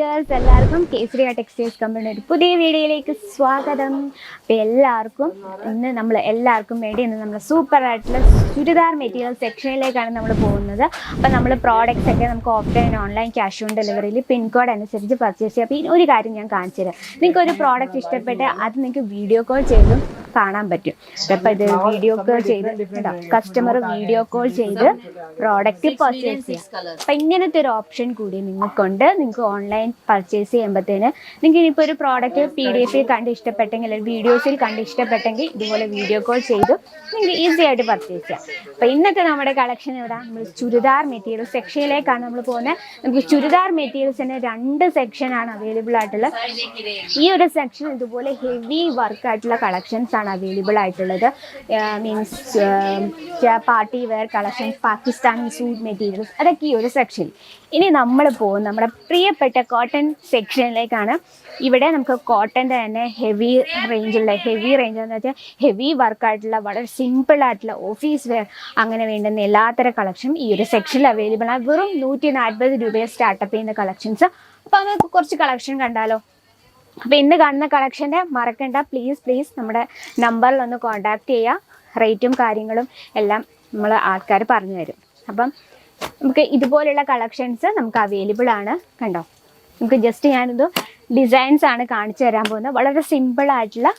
Wears എല്ലാവർക്കും Kesariya textiles കമ്പനിയുടെ ഒരു പുതിയ വീഡിയോയിലേക്ക് സ്വാഗതം. അപ്പോൾ എല്ലാവർക്കും ഇന്ന് നമ്മൾ എല്ലാവർക്കും വേണ്ടി ഇന്ന് നമ്മൾ സൂപ്പർ ആയിട്ടുള്ള ചുരിദാർ മെറ്റീരിയൽ സെക്ഷനിലേക്കാണ് നമ്മൾ പോകുന്നത്. അപ്പോൾ നമ്മൾ പ്രോഡക്റ്റ്സ് ഒക്കെ നമുക്ക് ഓഫ്ലൈൻ ഓൺലൈൻ ക്യാഷ് ഓൺ ഡെലിവറിയിൽ പിൻകോഡ് അനുസരിച്ച് പർച്ചേസ് ചെയ്യാം. അപ്പോൾ ഒരു കാര്യം ഞാൻ കാണിച്ചു തരാം നിങ്ങൾക്ക് ഒരു പ്രോഡക്റ്റ് ഇഷ്ടപ്പെട്ട് അത് നിങ്ങൾക്ക് വീഡിയോ കോൾ ചെയ്തും കാണാൻ പറ്റും. അപ്പൊ ഇത് വീഡിയോ കോൾ ചെയ്ത് കസ്റ്റമർ വീഡിയോ കോൾ ചെയ്ത് പ്രോഡക്റ്റ് പർച്ചേസ് ചെയ്യാം. അപ്പൊ ഇങ്ങനത്തെ ഒരു ഓപ്ഷൻ കൂടി നിങ്ങൾക്കുണ്ട്. നിങ്ങൾക്ക് ഓൺലൈൻ പർച്ചേസ് ചെയ്യുമ്പോഴത്തേന് നിങ്ങൾക്ക് ഇനിയിപ്പോൾ ഒരു പ്രോഡക്റ്റ് പി ഡി എഫിൽ കണ്ട് ഇഷ്ടപ്പെട്ടെങ്കിൽ അല്ലെങ്കിൽ വീഡിയോസിൽ കണ്ട് ഇഷ്ടപ്പെട്ടെങ്കിൽ ഇതുപോലെ വീഡിയോ കോൾ ചെയ്ത് നിങ്ങൾക്ക് ഈസി ആയിട്ട് പർച്ചേസ് ചെയ്യാം. അപ്പൊ ഇന്നത്തെ നമ്മുടെ കളക്ഷൻ ഇവിടെ നമ്മൾ ചുരിദാർ മെറ്റീരിയൽ സെക്ഷനിലേക്കാണ് നമ്മൾ പോകുന്നത്. നമുക്ക് ചുരിദാർ മെറ്റീരിയൽസിന് രണ്ട് സെക്ഷൻ ആണ് അവൈലബിൾ ആയിട്ടുള്ളത്. ഈ ഒരു സെക്ഷൻ ഇതുപോലെ ഹെവി വർക്ക് ആയിട്ടുള്ള കളക്ഷൻസ് ആണ് അവൈലബിൾ ആയിട്ടുള്ളത്. Means party wear collections Pakistani suit materials അതൊക്കെ ഈ ഒരു സെക്ഷനിൽ ഇനി നമ്മൾ പോകും നമ്മുടെ പ്രിയപ്പെട്ട കോട്ടൺ സെക്ഷനിലേക്കാണ് ഇവിടെ നമുക്ക് കോട്ടന്റെ തന്നെ ഹെവി റേഞ്ചുള്ള ഹെവി റേഞ്ച് എന്ന് വെച്ചാൽ ഹെവി വർക്കായിട്ടുള്ള വളരെ സിമ്പിൾ ആയിട്ടുള്ള ഓഫീസ് വെയർ അങ്ങനെ വേണ്ടുന്ന എല്ലാത്തരം കളക്ഷൻ ഈ ഒരു സെക്ഷനിൽ അവൈലബിൾ ആണ്. വെറും നൂറ്റി നാൽപ്പത് രൂപയെ സ്റ്റാർട്ടപ്പ് ചെയ്യുന്ന കളക്ഷൻസ് അപ്പോൾ നമുക്ക് കുറച്ച് കളക്ഷൻ കണ്ടാലോ? അപ്പോൾ ഇന്ന് കാണുന്ന കളക്ഷന്റെ മറക്കണ്ട. പ്ലീസ് പ്ലീസ് നമ്മുടെ നമ്പറിൽ ഒന്ന് കോൺടാക്റ്റ് ചെയ്യുക റേറ്റും കാര്യങ്ങളും എല്ലാം നമ്മൾ ആൾക്കാർ പറഞ്ഞു തരും. അപ്പം നമുക്ക് ഇതുപോലുള്ള കളക്ഷൻസ് നമുക്ക് അവൈലബിൾ ആണ്. കണ്ടോ? നമുക്ക് ജസ്റ്റ് ഞാനിത് ഡിസൈൻസ് ആണ് കാണിച്ചു തരാൻ പോകുന്നത്. വളരെ സിമ്പിൾ ആയിട്ടുള്ള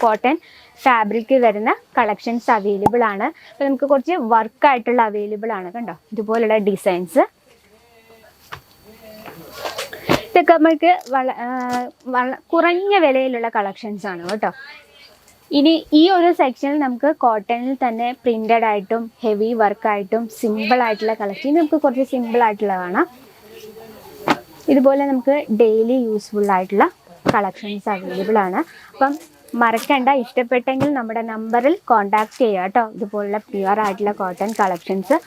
കോട്ടൺ ഫാബ്രിക് വരുന്ന കളക്ഷൻസ് അവൈലബിൾ ആണ്. അപ്പോൾ നമുക്ക് കുറച്ച് വർക്കായിട്ടുള്ള അവൈലബിൾ ആണ്. കണ്ടോ? ഇതുപോലുള്ള ഡിസൈൻസ് ഇതൊക്കെ നമുക്ക് വള കുറഞ്ഞ വിലയിലുള്ള കളക്ഷൻസ് ആണ് കേട്ടോ. ഇനി ഈ ഒരു സെക്ഷനിൽ നമുക്ക് കോട്ടണിൽ തന്നെ പ്രിന്റഡ് ആയിട്ടും ഹെവി വർക്കായിട്ടും സിമ്പിൾ ആയിട്ടുള്ള കളക്ഷൻ നമുക്ക് കുറച്ച് സിമ്പിൾ ആയിട്ടുള്ള കാണാം. ഇതുപോലെ നമുക്ക് ഡെയിലി യൂസ്ഫുൾ ആയിട്ടുള്ള കളക്ഷൻസ് അവൈലബിൾ ആണ്. അപ്പം മറക്കണ്ട ഇഷ്ടപ്പെട്ടെങ്കിൽ നമ്മുടെ നമ്പറിൽ കോൺടാക്ട് ചെയ്യുക കേട്ടോ. ഇതുപോലുള്ള പ്യുവർ ആയിട്ടുള്ള കോട്ടൺ കളക്ഷൻസ്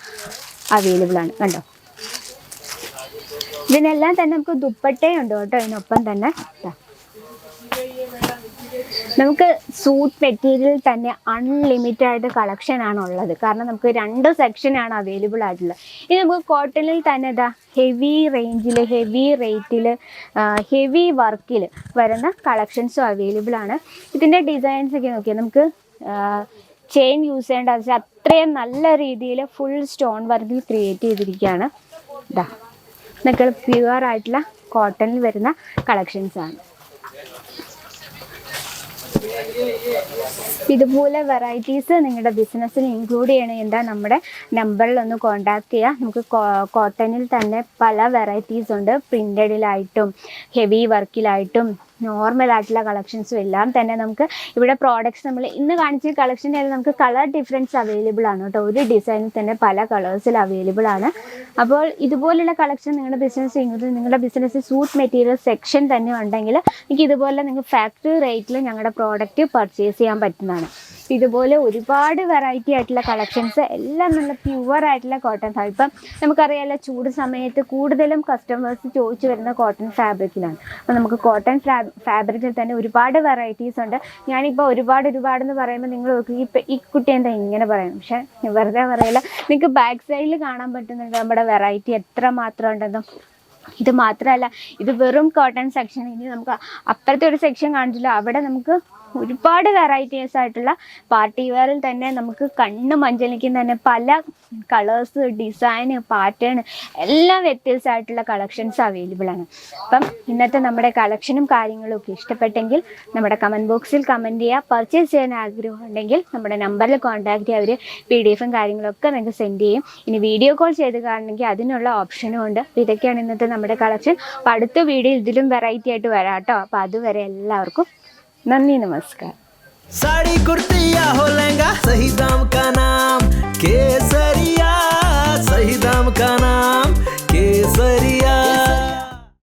അവൈലബിൾ ആണ്. കണ്ടോ? ഇതിനെല്ലാം തന്നെ നമുക്ക് ദുപ്പട്ടയുണ്ട് കേട്ടോ ഇതിനൊപ്പം തന്നെ. നമുക്ക് സൂട്ട് മെറ്റീരിയൽ തന്നെ അൺലിമിറ്റഡ് ആയിട്ട് കളക്ഷൻ ആണ് ഉള്ളത്. കാരണം നമുക്ക് രണ്ട് സെക്ഷനാണ് അവൈലബിൾ ആയിട്ടുള്ളത്. ഇനി നമുക്ക് കോട്ടണിൽ തന്നെ ഇതാ ഹെവി റേഞ്ചിൽ ഹെവി റേറ്റിൽ ഹെവി വർക്കിൽ വരുന്ന കളക്ഷൻസും അവൈലബിൾ ആണ്. ഇതിന്റെ ഡിസൈൻസ് ഒക്കെ നോക്കിയാൽ നമുക്ക് ചെയിൻ യൂസ് ചെയ്യേണ്ട ആവശ്യം അത്രയും നല്ല രീതിയിൽ ഫുൾ സ്റ്റോൺ വർക്കിൽ ക്രിയേറ്റ് ചെയ്തിരിക്കുകയാണ്. ഇതാ ഇതൊക്കെ പ്യുവർ ആയിട്ടുള്ള കോട്ടണിൽ വരുന്ന കളക്ഷൻസ് ആണ്. ഇതുപോലെ വെറൈറ്റീസ് നിങ്ങളുടെ ബിസിനസ്സിൽ ഇൻക്ലൂഡ് ചെയ്യണമെങ്കിൽ നമ്മുടെ നമ്പറിൽ ഒന്ന് കോൺടാക്ട് ചെയ്യുക നമുക്ക് കോട്ടണിൽ തന്നെ പല വെറൈറ്റീസ് ഉണ്ട്. പ്രിന്റഡിലായിട്ടും ഹെവി വർക്കിലായിട്ടും നോർമൽ ആയിട്ടുള്ള കളക്ഷൻസും എല്ലാം തന്നെ നമുക്ക് ഇവിടെ പ്രോഡക്ട്സ് നമ്മൾ ഇന്ന് കാണിച്ച കളക്ഷന്റെ നമുക്ക് കളർ ഡിഫറൻസ് അവൈലബിൾ ആണ് കേട്ടോ. ഒരു ഡിസൈനിൽ തന്നെ പല കളേഴ്സിൽ അവൈലബിൾ ആണ്. അപ്പോൾ ഇതുപോലുള്ള കളക്ഷൻ നിങ്ങളുടെ ബിസിനസ് ചെയ്യുന്നത് നിങ്ങളുടെ ബിസിനസ് സൂട്ട് മെറ്റീരിയൽ സെക്ഷൻ തന്നെ ഉണ്ടെങ്കിൽ നിങ്ങൾക്ക് ഇതുപോലെ നിങ്ങൾക്ക് ഫാക്ടറി റേറ്റിൽ ഞങ്ങളുടെ പ്രോഡക്റ്റ് പർച്ചേസ് ചെയ്യാൻ പറ്റുന്നതാണ്. ഇതുപോലെ ഒരുപാട് വെറൈറ്റി ആയിട്ടുള്ള കളക്ഷൻസ് എല്ലാം നല്ല പ്യുവർ ആയിട്ടുള്ള കോട്ടൺ ഫാബ്രിക് ഇപ്പം നമുക്കറിയാലോ ചൂട് സമയത്ത് കൂടുതലും കസ്റ്റമേഴ്സ് ചോദിച്ചു വരുന്ന കോട്ടൺ ഫാബ്രിക്കിലാണ് അപ്പം നമുക്ക് കോട്ടൺ ഫാബ്രിക്കിൽ തന്നെ ഒരുപാട് വെറൈറ്റീസ് ഉണ്ട്. ഞാനിപ്പോൾ ഒരുപാട് ഒരുപാട് എന്ന് പറയുമ്പോൾ നിങ്ങൾ നോക്കി ഇപ്പം ഈ കുട്ടി എന്താ ഇങ്ങനെ പറയുന്നത് പക്ഷേ വെറുതെ പറയില്ല. നിങ്ങൾക്ക് ബാക്ക് സൈഡിൽ കാണാൻ പറ്റുന്നുണ്ട് നമ്മുടെ വെറൈറ്റി എത്ര മാത്രം ഉണ്ടെന്നും. ഇത് മാത്രമല്ല ഇത് വെറും കോട്ടൺ സെക്ഷൻ ഇനി നമുക്ക് അപ്പുറത്തെ ഒരു സെക്ഷൻ കാണിച്ചില്ല. അവിടെ നമുക്ക് ഒരുപാട് വെറൈറ്റീസ് ആയിട്ടുള്ള പാർട്ടി വെയറിൽ തന്നെ നമുക്ക് കണ്ണ് മഞ്ചലിക്കുന്ന തന്നെ പല കളേഴ്സ് ഡിസൈൻ പാറ്റേൺ എല്ലാം വ്യത്യസ്തമായിട്ടുള്ള കളക്ഷൻസ് അവൈലബിൾ ആണ്. അപ്പം ഇന്നത്തെ നമ്മുടെ കളക്ഷനും കാര്യങ്ങളും ഒക്കെ ഇഷ്ടപ്പെട്ടെങ്കിൽ നമ്മുടെ കമന്റ് ബോക്സിൽ കമന്റ് ചെയ്യുക പർച്ചേസ് ചെയ്യാൻ ആഗ്രഹം ഉണ്ടെങ്കിൽ നമ്മുടെ നമ്പറിൽ കോൺടാക്ട് ചെയ്യുക അവർ പി ഡി എഫും കാര്യങ്ങളൊക്കെ നിങ്ങൾക്ക് സെൻഡ് ചെയ്യും. ഇനി വീഡിയോ കോൾ ചെയ്ത് കാണണമെങ്കിൽ അതിനുള്ള ഓപ്ഷനും ഉണ്ട്. അപ്പോൾ ഇതൊക്കെയാണ് ഇന്നത്തെ നമ്മുടെ കളക്ഷൻ അപ്പോൾ അടുത്ത വീഡിയോ ഇതിലും വെറൈറ്റി ആയിട്ട് വരാം കേട്ടോ. അപ്പോൾ അതുവരെ എല്ലാവർക്കും नन्ही नमस्कार। साड़ी कुर्ती या हो लहंगा सही दाम